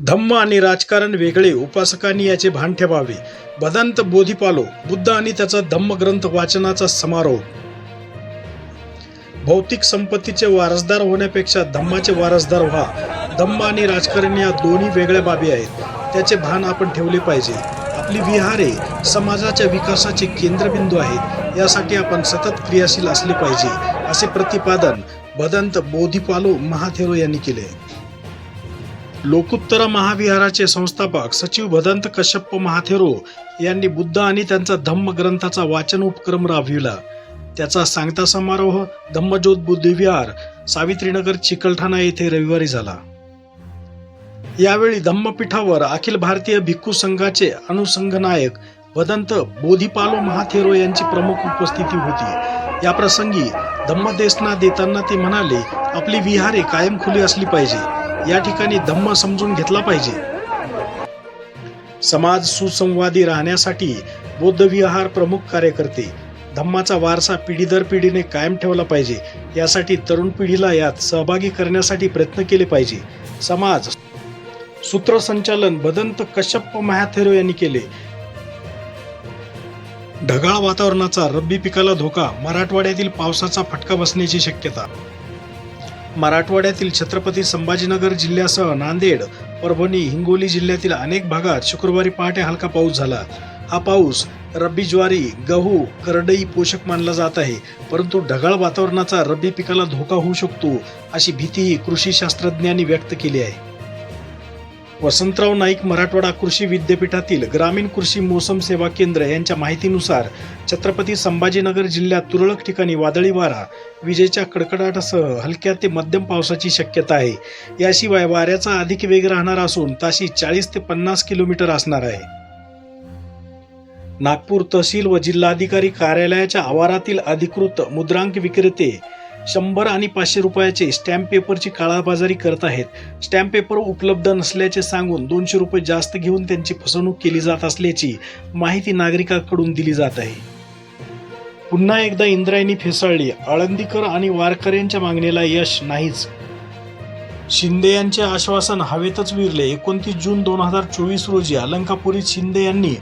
धम्म आणि राजकारण वेगळे उपासकांनी याचे भान ठेवावे. बदंत बोधिपालो बुद्ध आणि त्याचा धम्म ग्रंथ वाचनाचा समारोप. भौतिक संपत्तीचे वारसदार होण्यापेक्षा धम्माचे वारसदार व्हा. धम्म आणि राजकारण या दोन्ही वेगळ्या बाबी आहेत. त्याचे भान आपण ठेवले पाहिजे. आपली विहारे समाजाच्या विकासाचे केंद्रबिंदू आहेत. यासाठी आपण सतत क्रियाशील असले पाहिजे असे प्रतिपादन बदंत बोधिपालो महाथेरो यांनी केले. लोकोत्तर महाविहाराचे संस्थापक सचिव भदंत कश्यप महाथेरो यांनी बुद्ध आणि त्यांचा धम्म ग्रंथाचा वाचन उपक्रम राबविला. त्याचा सांगता समारोह धम्मज्योत बुद्धविहार सावित्रीनगर चिकलठाणा येथे रविवारी झाला. यावेळी धम्मपीठावर अखिल भारतीय भिक्खू संघाचे अनुसंघनायक भदंत बोधिपालो महाथेरो यांची प्रमुख उपस्थिती होती. या प्रसंगी धम्मदेशना देताना ते म्हणाले आपली विहारे कायम खुली असली पाहिजे. या ठिकाणी धम्म समजून घेतला पाहिजे. समाज सुसंवादी राहण्यासाठी बौद्ध विहार प्रमुख कार्य करते धम्माचा वारसा पिढी दर पिढीने कायम ठेवला पाहिजे. यासाठी तरुण पिढीला यात सहभागी करण्यासाठी प्रयत्न केले पाहिजे. समाज सूत्रसंचालन बदंत कश्यप महाथेरो यांनी केले. ढगाळ वातावरणाचा रब्बी पिकाला धोका मराठवाड्यातील पावसाचा फटका बसण्याची शक्यता मराठवाड्यातील छत्रपती संभाजीनगर जिल्ह्यासह नांदेड परभणी हिंगोली जिल्ह्यातील अनेक भागात शुक्रवारी पहाटे हलका पाऊस झाला. हा पाऊस रब्बी ज्वारी गहू करडई पोषक मानला जात आहे. परंतु ढगाळ वातावरणाचा रब्बी पिकाला धोका होऊ शकतो अशी भीतीही कृषी शास्त्रज्ञांनी व्यक्त केली आहे. वसंतराव नाईक मराठवाडा कृषी विद्यापीठातील ग्रामीण कृषी मोसम सेवा केंद्र यांच्या माहितीनुसार छत्रपती संभाजीनगर जिल्ह्यात तुरळक ठिकाणी वादळी वारा विजेच्या कडकडाटासह हलक्या ते मध्यम पावसाची शक्यता आहे. याशिवाय वाऱ्याचा अधिक वेग राहणार असून ताशी चाळीस ते पन्नास किलोमीटर असणार आहे. नागपूर तहसील व जिल्हाधिकारी कार्यालयाच्या आवारातील अधिकृत मुद्रांक विक्रेते शंभर आणि पाचशे रुपयाचे स्टॅम्प पेपरची काळाबाजारी करत आहेत. स्टॅम्प पेपर उपलब्ध नसल्याचे सांगून दोनशे रुपये जास्त घेऊन त्यांची फसवणूक केली जात असल्याची माहिती नागरिकांकडून दिली जात आहे. पुन्हा एकदा इंद्रायणी फेसाळली आळंदीकर आणि वारकऱ्यांच्या मागणीला यश नाहीच. शिंदे यांचे आश्वासन हवेतच विरले. एकोणतीस जून दोन हजार चोवीस रोजी अलंकापुरीत शिंदे यांनी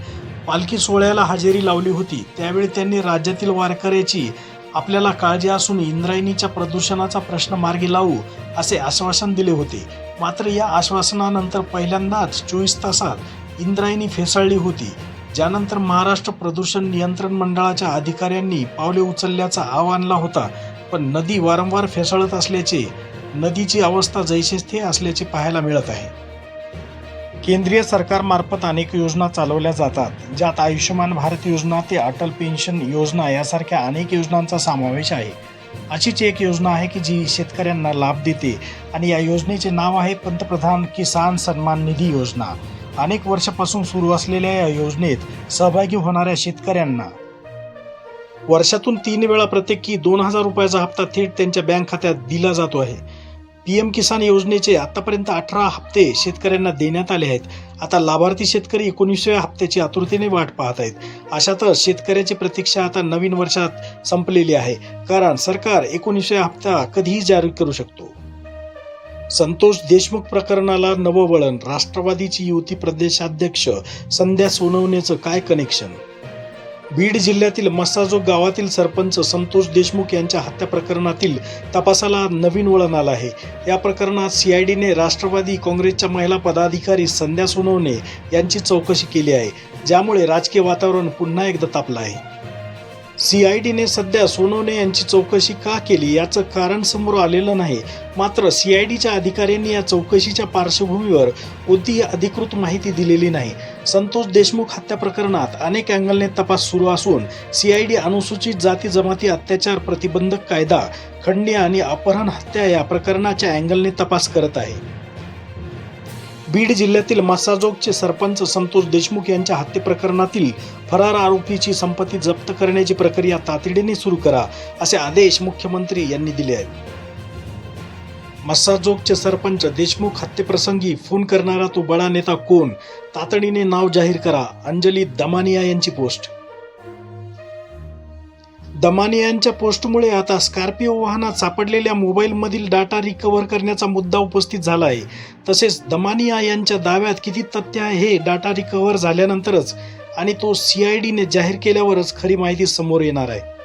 पालखी सोहळ्याला हजेरी लावली होती. त्यावेळी त्यांनी राज्यातील वारकऱ्याची आपल्याला काळजी असून इंद्रायणीच्या प्रदूषणाचा प्रश्न मार्गी लावू असे आश्वासन दिले होते. मात्र या आश्वासनानंतर पहिल्यांदाच चोवीस तासात इंद्रायणी फेसाळली होती. ज्यानंतर महाराष्ट्र प्रदूषण नियंत्रण मंडळाच्या अधिकाऱ्यांनी पावले उचलल्याचा आव आणला होता. पण नदी वारंवार फेसाळत असल्याचे नदीची अवस्था जैसेच असल्याचे पाहायला मिळत आहे. केंद्रीय सरकारमार्फत अनेक योजना चालवल्या जातात ज्यात आयुष्यमान भारत योजना ते अटल पेन्शन योजना यासारख्या अनेक योजनांचा समावेश आहे. अशीच एक योजना आहे की जी शेतकऱ्यांना लाभ देते आणि या योजनेचे नाव आहे पंतप्रधान किसान सन्मान निधी योजना. अनेक वर्षापासून सुरू असलेल्या या योजनेत सहभागी होणाऱ्या शेतकऱ्यांना वर्षातून तीन वेळा प्रत्येकी दोन हजार रुपयाचा हप्ता थेट त्यांच्या बँक खात्यात दिला जातो आहे. पीएम किसान योजनेचे आतापर्यंत अठरा हप्ते शेतकऱ्यांना देण्यात आले आहेत. आता लाभार्थी शेतकरी एकोणीसव्या हप्त्याची आतुरतेने वाट पाहत आहेत. अशातच शेतकऱ्याची प्रतीक्षा आता नवीन वर्षात संपलेली आहे. कारण सरकार एकोणीसव्या हप्ता कधीही जारी करू शकतो. संतोष देशमुख प्रकरणाला नवं वळण राष्ट्रवादीची युती प्रदेशाध्यक्ष संध्या सोनवणेचं काय कनेक्शन बीड जिल्ह्यातील मस्साजोग गावातील सरपंच संतोष देशमुख यांच्या हत्या प्रकरणातील तपासाला नवीन वळण आलं आहे. या प्रकरणात सीआयडीने राष्ट्रवादी काँग्रेसच्या महिला पदाधिकारी संध्या सोनवणे यांची चौकशी केली आहे. ज्यामुळे राजकीय वातावरण पुन्हा एकदा तापलं आहे. सीआयडीने सध्या सोनवणे यांची चौकशी का केली याचं कारण समोर आलेलं नाही. मात्र सीआयडीच्या अधिकाऱ्यांनी या चौकशीच्या पार्श्वभूमीवर कोणतीही अधिकृत माहिती दिलेली नाही. संतोष देशमुख हत्या प्रकरणात अनेक अँगलने तपास सुरू असून सीआयडी अनुसूचित जाती जमाती अत्याचार प्रतिबंधक कायदा खंडणी आणि अपहरण हत्या या प्रकरणाच्या अँगलने तपास करत आहे. बीड जिल्ह्यातील मसाजोगचे सरपंच संतोष देशमुख यांच्या हत्ये प्रकरणातील फरार आरोपीची संपत्ती जप्त करण्याची प्रक्रिया तातडीने सुरू करा असे आदेश मुख्यमंत्री यांनी दिले आहेत. मस्साजोगचे सरपंच देशमुख हत्येप्रसंगी फोन करणारा तो बडा नेता कोण? तातडीने नाव जाहीर करा. अंजली दमानिया यांची पोस्ट. दमानियांच्या पोस्टमुळे आता स्कॉर्पिओ वाहनात सापडलेल्या मोबाईलमधील डाटा रिकव्हर करण्याचा मुद्दा उपस्थित झाला आहे तसेच दमानिया यांच्या दाव्यात किती तथ्य आहे हे डाटा रिकव्हर झाल्यानंतरच आणि तो सी आय डीने जाहीर केल्यावरच खरी माहिती समोर येणार आहे.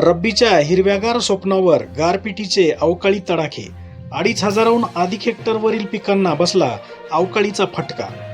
रब्बीच्या हिरव्यागार स्वप्नावर गारपिटीचे अवकाळी तडाखे. अडीच हजाराहून अधिक हेक्टरवरील पिकांना बसला अवकाळीचा फटका.